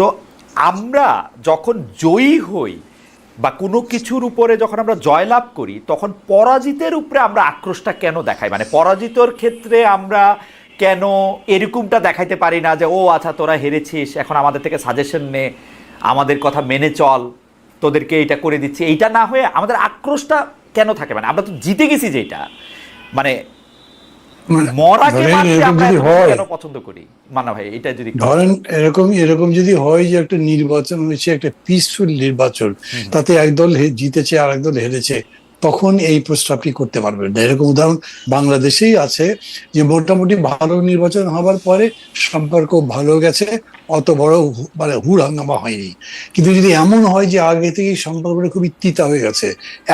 তো আমরা যখন জয়ী হই বা কোনো কিছুর উপরে যখন আমরা জয়লাভ করি, তখন পরাজিতের উপরে আমরা আক্রোশটা কেন দেখাই? মানে পরাজিতর ক্ষেত্রে আমরা কেন এরকমটা দেখাইতে পারি না যে, ও আচ্ছা তোরা হেরেছিস, এখন আমাদের থেকে সাজেশন নে, আমাদের কথা মেনে চল, তোদেরকে এইটা করে দিচ্ছি। এইটা না হয়ে আমাদের আক্রোশটা কেন থাকে? মানে আমরা তো জিতে গেছি যেটা। মানে মরাকে ধরেন এরকম যদি হয় পছন্দ করি? মানা ভাই এটা যদি ধরেন এরকম এরকম যদি হয় যে একটা নির্বাচন হয়েছে একটা পিসফুল নির্বাচন তাতে একদল জিতেছে আর একদল হেরেছে তখন এই প্রস্তাবটি করতে পারবেন এরকম উদাহরণ বাংলাদেশেই আছে যে, মোটামুটি ভালো নির্বাচন হবার পরে সম্পর্ক ভালো গেছে, অত বড় মানে হুড় হাঙ্গামা হয়নি। কিন্তু যদি এমন হয় যে, আগে থেকেই সম্পর্কটা খুবই তিতা হয়ে গেছে,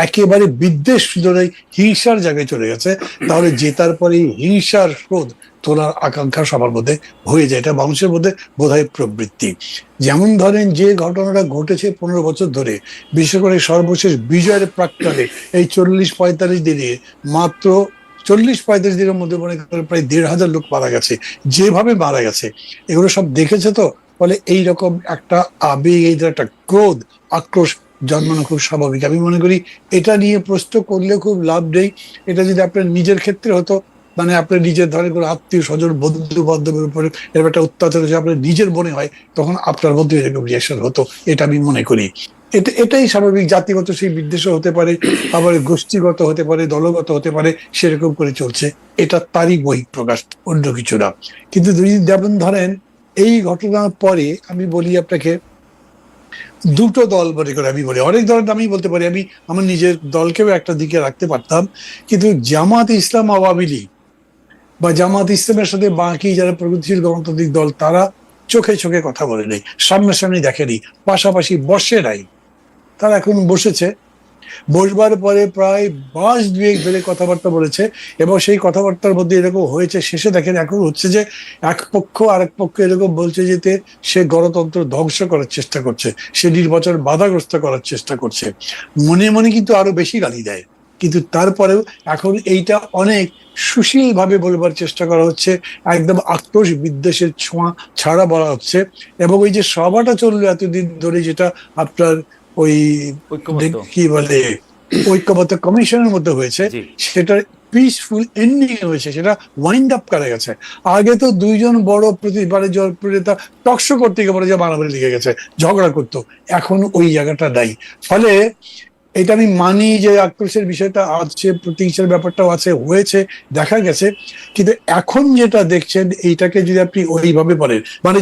একেবারে বিদ্বেষ ধরে হিংসার জায়গায় চলে গেছে, তাহলে জেতার পরে হিংসার ক্রোধ তোলার আকাঙ্ক্ষা সবার মধ্যে হয়ে যায়। এটা মানুষের মধ্যে বোধহয় প্রবৃত্তি। যেমন ধরেন যে ঘটনাটা ঘটেছে পনেরো বছর ধরে, বিশেষ করে সর্বশেষ বিজয়ের প্রাক্কালে, এই চল্লিশ পঁয়তাল্লিশ দিনে মাত্র চল্লিশ পঁয়তাল্লিশ দিনের মধ্যে মনে করেন প্রায় দেড় হাজার লোক মারা গেছে। যেভাবে মারা গেছে, এগুলো সব দেখেছে তো? ফলে এইরকম একটা আবেগ, এই একটা ক্রোধ, আক্রোশ জন্মানো খুব স্বাভাবিক। আমি মনে করি এটা নিয়ে প্রশ্ন করলে খুব লাভ নেই। এটা যদি আপনার নিজের ক্ষেত্রে হতো মানে আপনার নিজের ধরেন কোনো আত্মীয় স্বজন, বন্ধু বান্ধবের উপরে এরকম একটা অত্যাচার হচ্ছে আপনার নিজের মনে হয়, তখন আপনার মধ্যে এরকম রিয়াকশন হতো। এটা আমি মনে করি। এটা এটাই স্বাভাবিক, জাতিগত সেই বিদ্বেষও হতে পারে, আবার গোষ্ঠীগত হতে পারে, দলগত হতে পারে, সেরকম করে চলছে। এটা তারই বহিঃপ্রকাশ অন্য কিছু না। কিন্তু যদি যেমন ধরেন, এই ঘটনার পরে আমি বলি আপনাকে, দুটো দল মনে করে আমি বলি। অনেক দলের আমি বলতে পারি। আমি, আমার নিজের দলকেও একটা দিকে রাখতে পারতাম। কিন্তু জামাত ইসলাম আওয়ামী লীগ বা জামাত ইসলামের সাথে বাকি যারা প্রগতিশীল গণতান্ত্রিক দল, তারা চোখে চোখে কথা বলে নেই, সামনাসামনি দেখেনি। পাশাপাশি বসে নাই, তারা এখন বসেছে। বসবার পরে প্রায় মাস দুয়েক ধরে কথাবার্তা বলেছে এবং সেই কথাবার্তার মধ্যে এরকম হয়েছে, শেষে দেখেন এখন হচ্ছে যে এক পক্ষ আরেক পক্ষ এরকম বলছে যেতে সে গণতন্ত্র ধ্বংস করার চেষ্টা করছে, সে নির্বাচন বাধাগ্রস্ত করার চেষ্টা করছে। মনে মনে কিন্তু আরও বেশি গালি দেয়। কিন্তু তারপরেও এখন এইটা অনেক সুশীল ভাবে বলবার চেষ্টা করা হচ্ছে একদম আক্রোশ বিদ্বেষের ছোঁয়া ছাড়া বলা হচ্ছে এবং ওই যে সভাটা চলল এতদিন ধরে যেটা আপনার ওই কি বলে ঐক্যবদ্ধ কমিশনের মধ্যে হয়েছে। সেটা পিসফুল এন্ডিং হয়েছে সেটা ওয়াইন্ড আপ করা গেছে। আগে তো দুইজন বড় প্রতিবারের জনপ্রিয়তা টকশো করতে গিয়ে বলে যে মারামারি লেগে গেছে ঝগড়া করতো এখন ওই জায়গাটা নাই। ফলে এটা আমি মানি যে আক্রোশের বিষয়টা আছে প্রতিহিংসার ব্যাপারটাও আছে, হয়েছে, দেখা গেছে। কিন্তু এখন যেটা দেখছেন, এইটাকে যদি আপনি ওইভাবে বলেন মানে